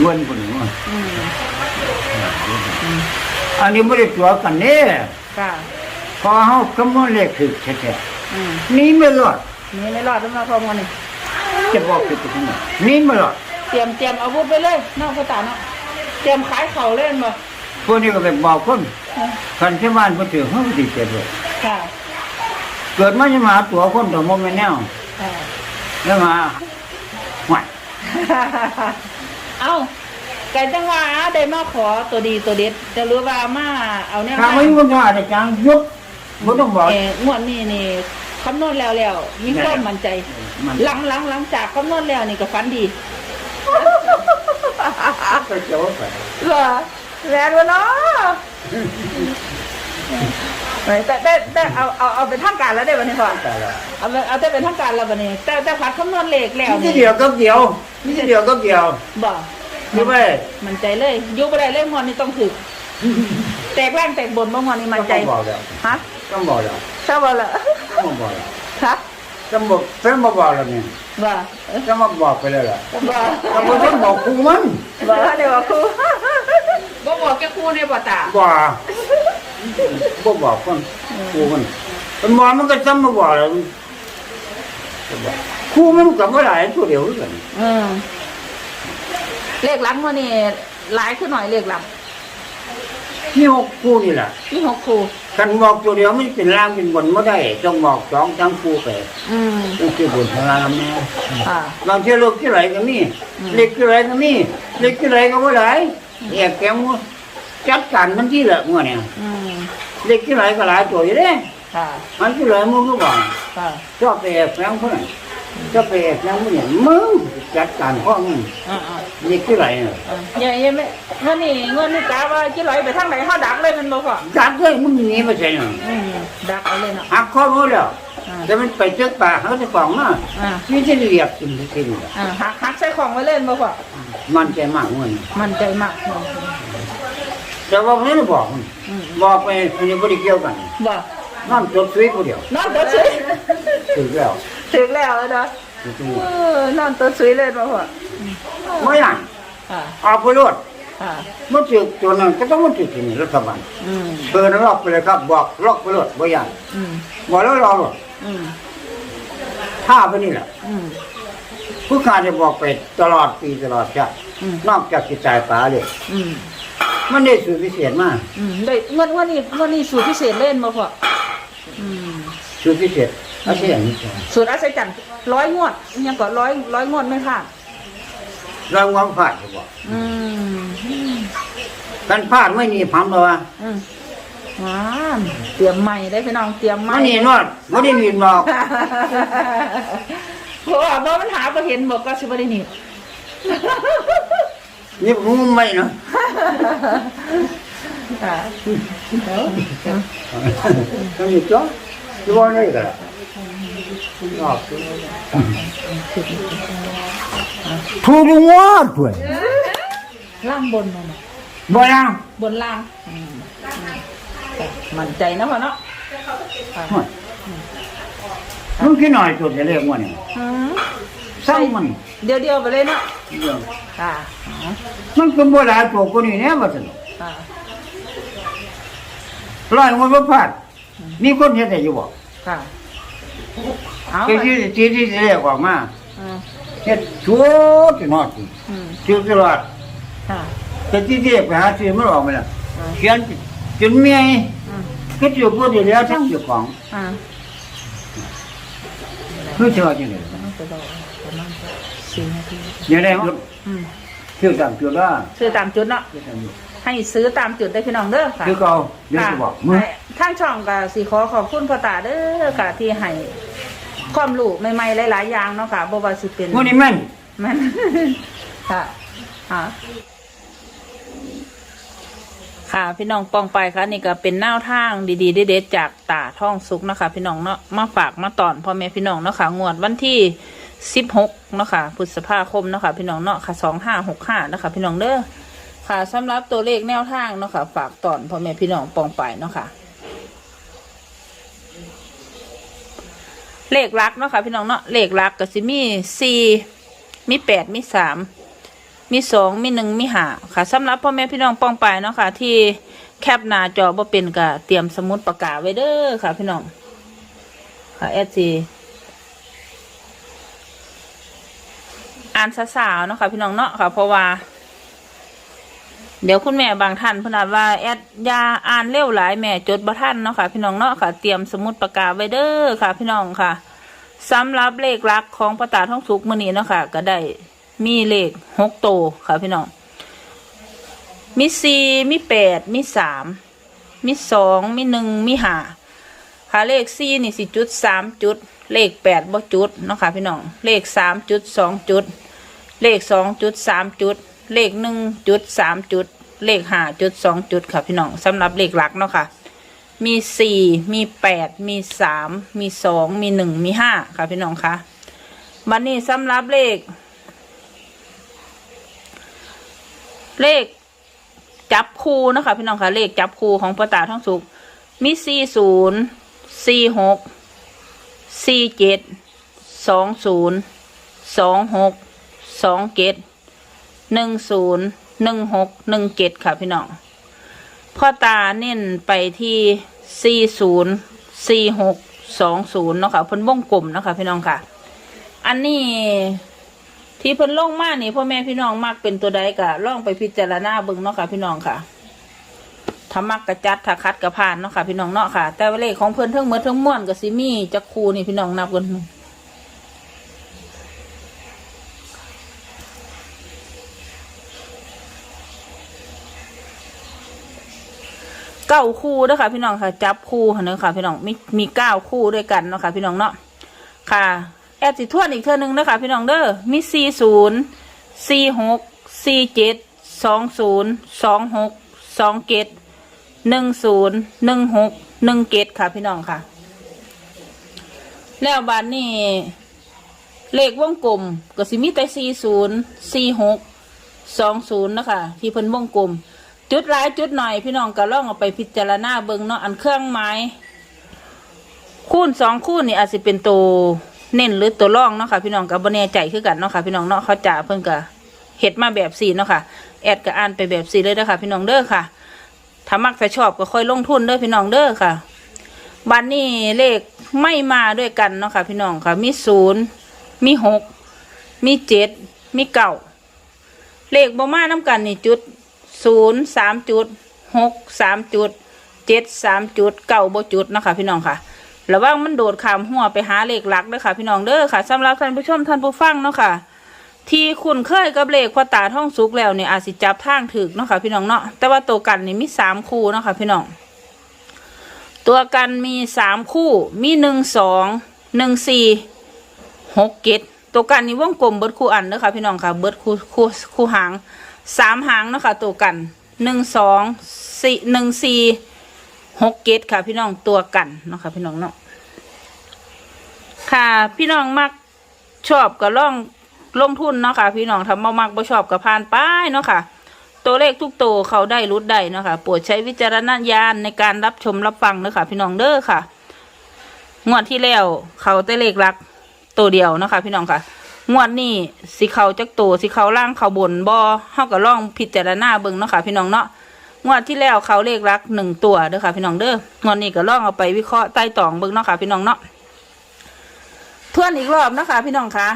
เงินคนหนึ่งอืมอันนี้ไม่ได้ตัวกันเนี่ยค่ะพอเขาคำนวณเลขคือแท้อืมๆนี่ไม่รอดนี่ไม่รอดแล้วมาพร้อมกันนี่จะบอกคือตัวนี้นี่ไม่รอดเตรียมเตรียมอาวุธไปเลยนอกภาษาเนาะเตรียมขายเข่าเล่นบ่พวกนี้ก็ไปบอกคนคันที่บ้านมาถือเขาดีเจ็บเลยค่ะเกิดมาจะมาหาตัวคนตัวโมไม่แน่วค่ะแล้วมาหวาย เอ้าไก่จังหวะได้มาขอตัวดีตัวเด็ดจะรู้ว่ามาเอาแนวถ้าไม่มีคนว่าอาจารย์ยุบไม่ต้องบอกเอ่องวดนี้นี่คำนวณแล้วแล้วมีความมั่นใจมันหลังหลังหลังจากคำนวณแล้วนี่ก็ฝันดีไปเจ้าไปเหรอแรงวะเนาะแต่แต่แต่เอาเอาเอาเป็นทางการแล้วได้วันนี้พ่อแต่ละเอาเป็นเอาแต่เป็นทางการแล้ววันนี้ แต่แต่พัดคำนวณเลขแล้วนี่นี่เดียวก็เดียวนี่เดียวก็เดียวบ่ นี่ไปมันใจเลยอยุบไปได้เลขงอนนี่ต้องถึก แตกแรงแตกบนบ่งอนนี่มันใจต้องบอกแล้วฮะต้องบอกแล้วทราบบ่ล่ะต้องบอกแล้วฮะต้องบอกต้องมาบอกแล้วเนี่ยบ่เอ้ยต้องมาบอกไปเลยล่ะบ่ต้องมาต้องบอกครูมันบ่เดี๋ยวว่าครูบ่บอกแกครูในบ่ตาบ่บ่บอกคนครูมันมันมองมันก็จำมาบอกแล้วครูมันกับว่าหลายตัวเดียวกันเออ เลขหลังมื้อนี้หลายขึ้นหน่อยเลขหลังนี่หกครูนี่แหละมีหกครูกันบอกตัวเดียวไม่เป็นล่างเป็นบนไม่ได้ต้องบอกสองทั้งครูไปอืมต้องคือบนทางล่างแม่อ่าบางทีลูกที่ไหนก็มีเล็กที่ไหนก็มีเล็กที่ไหนก็ไม่ได้แอบแกมจัดการมันที่ละมื่อเนี่ยอืมเล็กที่ไหนก็หลายตัวอยู่เด้ค่ะมันที่ไหนมึงก็บอกค่ะชอบไปแอบแฝงคนนั้น ชอบไปแอบแฝงคนนี้มึงจัดการพ่อมึงอ่าอ่าเล็กที่ไหนน่ะอ่าอย่าอย่าไม่เงินนี่เงินนี่กะว่าจิลอยไปทางไหนเฮาดักเลยมันบ่พอจัดเลยมึงหนีไปใช่ไหมอืมดักเอาเลยเนาะหักข้อมือแล้วอ่าแต่มันไปเจอป่าเขาจะฟ้องมาอ่านี่จะเรียกกินที่นี่อ่าหักหักใส่ของไว้เล่นบ่พอมันใจมากมึงมันใจมากแต่ว่าไม่ได้บอกมันอืมบอกไปอันนี้ไม่ได้เกี่ยวกันบ่นั่นจดสวยคนเดียวนอนตัวสวยถึงแล้ว ถึงแล้วเนาะถึงตัวเออนอนตัวสวยเลยบ่พอไม่ยังอ่าเอาไปรวดอ่ามันถึงตัวนั้นก็ต้องมันถึงที่นี่รัฐบาลอืมเดินล็อกไปเลยครับ บอกล็อกไปรวดไม่ยังอืมบอกแล้วรอหรอกอืมท่าไปนี่แหละอืมผู้การจะบอกไปตลอดปีตลอดชาติอืมนอกจากจิตใจป่าเลยอืมมันได้สูตรพิเศษมากอืมได้เงินวันนี้วันนี้สูตรพิเศษเล่นบ่พออืมสูตรพิเศษ อาเซียนนี่ใช่สูตรอัศจรรย์ร้อยงวดยังก็ร้อยร้อยงวดไม่พลาดเราวางพลาดเขาบอกอืมกันพลาดไม่มีพังหรอกวะอืมว้าวเตรียมใหม่ได้พี่น้องเตรียมใหม่มันนี่นอดไม่ได้มีบอกเพราะว่าบ่มันหาบ่เห็นบอกก็สิบ่ได้หนี่ นี่ผมไม่เนาะค่ะ ต้องมีจ้อที่ว่าได้กันนอก ถูกงวดด้วยล่างบนมาน่ะบ่ยังบนล่างอืมอืมค่ะมั่นใจนะพ่อเนาะค่ะมันขี้หน่อยสุดจะเรียกว่านี่อืมสร้างมัน เดียวเดียวๆไปเลยเนาะค่ะอ๋อมันก็บ่หลายตัวคนนี้แน่ว่าซั่นค่ะร้อยมันบ่พลาดมีคนเฮ็ดได้อยู่บ่ค่ะ เอาที่ไปที่ที่ที่เรียกออกมาอืมเฮ็ดชั่วจนอดอืมชื่อตลอดค่ะแต่ที่ที่ไปหาซื้อมันออกมาแล้วอืมเขียนจนเมียอืมก็อยู่พูดอยู่แล้วทั้งเจ้าของอ่าคือเชื่อจังได๋ต้องไปรอประมาณสี่นาทีอย่างไรมันอืมคือตามจุดว่าซื้อตามจุดเนาะ ให้ซื้อตามจุดได้พี่น้องเด้อค่ะคือเก่าเดี๋ยวค่ะจะบอกมึงให้ทางช่องก็สิขอขอบคุณพ่อตาเด้อค่ะที่ให้ความรู้ใหม่ๆหลายๆอย่างเนาะค่ะบ่ว่าสิเป็นมื้อนี้แม่นแม่น ค่ะค่ะค่ะพี่น้องปองไปค่ะนี่ก็เป็นแนวทางดีๆเด็ดๆจากตาท่องสุกเนาะคะ พี่น้องเนาะมาฝากมาตอนพ่อแม่พี่น้องเนาะค่ะงวดวันที่สิบหกเนาะค่ะพฤษภาคมเนาะค่ะพี่น้องเนาะค่ะสองห้าหกห้าเนาะค่ะพี่น้องเด้อ ค่ะสำหรับตัวเลขแนวทางเนาะค่ะ ฝากตอนพ่อแม่พี่น้องปองไปเนาะค่ะ เลขลักเนาะค่ะ พี่น้องเนาะเลขลักก็สิมีสี่มีแปดมีสามมีสองมีหนึ่งมีหาค่ะสำหรับพ่อแม่พี่น้องปองไปเนาะค่ะ ที่แคปหน้าจอบ่เป็นก็เตรียมสมุดปากกาไว้เด้อค่ะ พี่น้องค่ะเอซีอ่านสาวๆเนาะค่ะ พี่น้องเนาะค่ะเพราะว่า เดี๋ยวคุณแม่บางท่านพนอาจว่าแอดยาอ่านเร็วหลายแม่จดบ่ทันเนาะค่ะ พี่น้องเนาะค่ะ เตรียมสมุดปากกาไว้เด้อค่ะ พี่น้องค่ะสำหรับเลขลักของประตาท่องสุกมื้อนี้เนาะค่ะ ก็ได้มีเลขหกโตค่ะ พี่น้อง มีสี่มีแปดมีสามมีสองมีหนึ่งมีห้าค่ะเลขสี่นี่สิจุดสามจุด เลขแปดบ่จุดเนาะค่ะ พี่น้อง เลขสามจุดสองจุด เลขสองจุดสามจุด เลขหนึ่งจุดสามจุด เลขห้าจุดสองจุดค่ะพี่น้องสำหรับเลขหลักเนาะค่ะ มีสี่มีแปดมีสามมีสองมีหนึ่งมีห้าค่ะพี่น้องคะบันนี้สำหรับเลข เลขจับคู่นะคะพี่น้องคะเลขจับคู่ของประตาท่องสุกมีสี่ศูนย์สี่หกสี่เจ็ดสองศูนย์สองหกสองเจ็ด หนึ่งศูนย์หนึ่งหกหนึ่งเจ็ดค่ะพี่น้องพ่อตาเน้นไปที่สี่ศูนย์สี่หกสองศูนย์เนาะค่ะเพิ่นวงกลมเนาะค่ะพี่น้องค่ะ อันนี้ที่เพิ่นลงมากนี่พ่อแม่พี่น้องมักเป็นตัวใดกะล่องไปพิจารณาเบิ่งเนาะค่ะพี่น้องค่ะถ้ามักกระจัดถ้าคัดกระพานเนาะค่ะพี่น้องเนาะค่ะ แต่ว่าเลขของเพิ่นทั้งหมดทั้งมวลก็สิมี่จักคูนี่พี่น้องนับกัน เก้าคู่ด้อค่ะพี่น้องค่ะ จับคู่ค่ะเนาะค่ะพี่น้องมีมีเก้าคู่ด้วยกันเนาะค่ะพี่น้องเนาะค่ะ แอดสิทวนอีกเท่านึงนะคะพี่น้องเด้อมีสี่ศูนย์สี่หกสี่เจ็ดสองศูนย์สองหกสองเจ็ดหนึ่งศูนย์หนึ่งหกหนึ่งเจ็ดค่ะพี่น้องค่ะ แล้วบานนี้เลขวงกลมก็สิมีแต่สี่ศูนย์สี่หกสองศูนย์นะคะที่เพิ่นวงกลม จุดหลายจุดหน่อยพี่น้องก็ล่องเอาไปพิจารณาเบิงเนาะอันเครื่องไม้คูณสองคูณนี่อาจจะเป็นตัวเน้นหรือตัวร่องเนาะค่ะพี่น้องกับบแน่ใจคือกันเนาะค่ะพี่น้องเนาะเขาจ่าเพิ่นก็เฮ็ดมาแบบสี่เนาะค่ะแอดก็อ่านไปแบบสี่เลยนะคะพี่น้องเด้อค่ะถ้ามักถ้าชอบก็ค่อยลงทุนเด้อพี่น้องเด้อค่ะบันนี้เลขไม่มาด้วยกันเนาะค่ะพี่น้องค่ะ มีศูนย์มีหกมีเจ็ดมีเก้าเลขบ่มาน้กันนี่จุด ศูนย์สามจุดหกสามจุดเจ็ดสามจุดเก้าบ่จุดนะคะพี่น้องค่ะระวังมันโดดขามหัวไปหาเลขหลักเด้อค่ะ พี่น้องเด้อค่ะสำหรับท่านผู้ชมท่านผู้ฟังเนาะค่ะ ที่คุ้นเคยกับเลขพอตาท่องสุกแล้วเนี่ยอาจสิจับทางถึกเนาะค่ะ พี่น้องเนาะแต่ว่าตัวกันนี่มีสามคู่เนาะค่ะ พี่น้อง ตัวกันมีสามคู่มีหนึ่งสองหนึ่งสี่หกเกตตัวกันนี่วงกลมเบิดคู่อันเด้อค่ะ พี่น้องค่ะเบิดคู่คู่คู่หาง สามหางเนาะค่ะตัวกันหนึ่งสองสี่หนึ่งสี่หกเกตค่ะ พี่น้องตัวกันเนาะค่ะพี่น้องเนาะค่ะ พี่น้องมักชอบก็ล่องลงทุนเนาะค่ะ พี่น้องทำมามักบ่ชอบก็ผ่านไปเนาะค่ะ ตัวเลขทุกตัวเขาได้รุดได้เนาะค่ะโปรดใช้วิจารณญาณในการรับชมรับฟังเนาะค่ะ พี่น้องเด้อค่ะงวดที่แล้วเขาแต่เลขรักตัวเดียวเนาะค่ะ พี่น้องค่ะ งวดนี้สิเขาจักตัวสิเขาล่างเขาบนบ่เฮาก็ล่องพิจารณาเบิ่งเนาะค่ะพี่น้องเนาะงวดที่แล้วเขาเลขรักหนึ่งตัวเด้อค่ะพี่น้องเด้องวดนี้ก็ล่องเอาไปวิเคราะห์ใต้ตองเบิ่งเนาะค่ะพี่น้องเนาะทวนอีกรอบเนาะคะพี่น้องคะ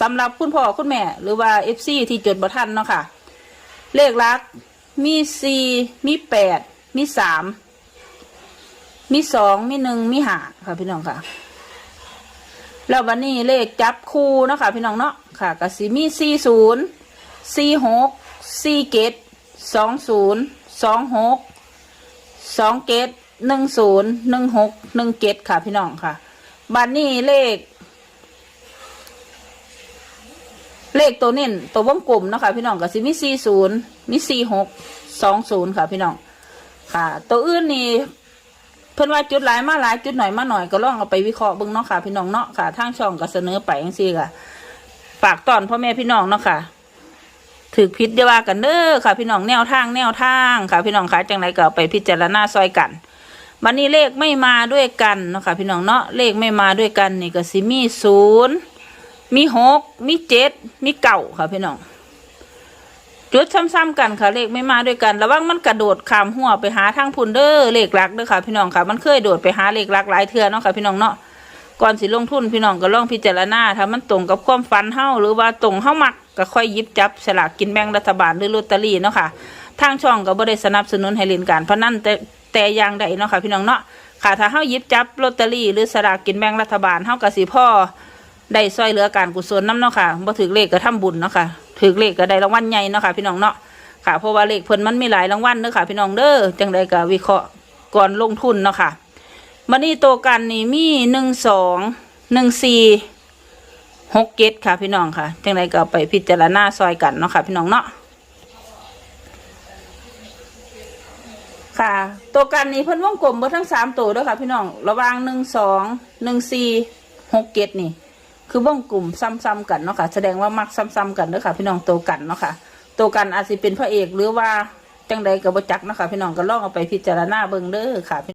สำหรับคุณพ่อคุณแม่ หรือว่าเอฟซีที่จดบัทันเนาะค่ะ เลขลักมีสี่มีแปดมีสามมีสองมีหนึ่งมีห้าค่ะพี่น้องค่ะ แล้ววันนี้เลขจับคู่เนาะค่ะพี่น้องเนาะค่ะก็สิมีสี่ศูนย์สี่หกสี่เกตสองศูนย์สองหกสองเกตหนึ่งศูนย์หนึ่งหกหนึ่งเกตค่ะพี่น้องค่ะบัดนี้เลข เลขตัวเน้นตัววงกลมเนาะคะพี่น้องก็สิมีสี่ศูนย์มีสี่หกสองศูนย์ค่ะพี่น้องค่ะ ตัวอื่นนี่ เพิ่นว่าจุดหลายมาหลายจุดหน่อยมาหน่อยก็ลองเอาไปวิเคราะห์เบิ่งเนาะค่ะ พี่น้องเนาะค่ะทางช่องก็เสนอไปจังซี่ค่ะฝากตอนพ่อแม่พี่น้องเนาะค่ะถือพิษได้ว่ากันเด้อค่ะ พี่น้องแนวทางแนวทางค่ะ พี่น้องคะจังไรก็เอาไปพิจารณาซอยกันวันนี้เลขไม่มาด้วยกันเนาะค่ะพี่น้องเนาะเลขไม่มาด้วยกันนี่ก็สิมีศูนย์มีหกมีเจ็ดมีเก่าค่ะพี่น้อง จุดซ้ำๆกันค่ะเลขไม่มาด้วยกัน ระวังมันกระโดดขามหัวไปหาทางพุนเด้อเลขหลักเด้อค่ะ พี่น้องค่ะ มันเคยโดดไปหาเลขหลักหลายเทื่อเนาะค่ะพี่น้องเนาะก่อนสิลงทุนพี่น้องก็ลองพิจารณาถ้ามันตรงกับความฝันเฮาหรือว่าตรงเฮามักก็ค่อยยิบจับสลากกินแบ่งรัฐบาลหรือลอตเตอรี่เนาะค่ะทางช่องก็บ่ได้สนับสนุนให้เล่นการพนันแต่แต่อย่างใดเนาะค่ะพี่น้องเนาะค่ะถ้าเฮายิบจับลอตเตอรี่หรือสลากกินแบ่งรัฐบาลเฮาก็สิพ่อ ได้ซอยเหลือการกุศลน้ำเนาะค่ะบ่ถือเลขก็ทำบุญเนาะค่ะถือเลขก็ได้รางวัลใหญ่เนาะค่ะพี่น้องเนาะค่ะเพราะว่าเลขเพิ่นมันมีหลายรางวัลเด้อค่ะพี่น้องเด้อจังใดก็วิเคราะห์ก่อนลงทุนเนาะค่ะมานี่ตัวกันนี่มีหนึ่งสองหนึ่งสี่หกเกตค่ะพี่น้องค่ะจังใดก็ไปพิจารณาซอยกันเนาะค่ะพี่น้องเนาะค่ะ ตัวกันนี่เพิ่นวงกลมเบิดทั้งสามตัวเด้อค่ะพี่น้อง ระว่างหนึ่งสองหนึ่งสี่หกเกตนี่ คือวงกลุ่มซ้ำๆกันเนาะค่ะ แสดงว่ามักซ้ำๆกันเด้อค่ะ พี่น้องโตกันเนาะค่ะโตกันอาจจะเป็นพระเอกหรือว่าจังใดกับบจักเนาะค่ะพี่น้องก็ลองเอาไปพิจารณาเบิ่งเด้อค่ะ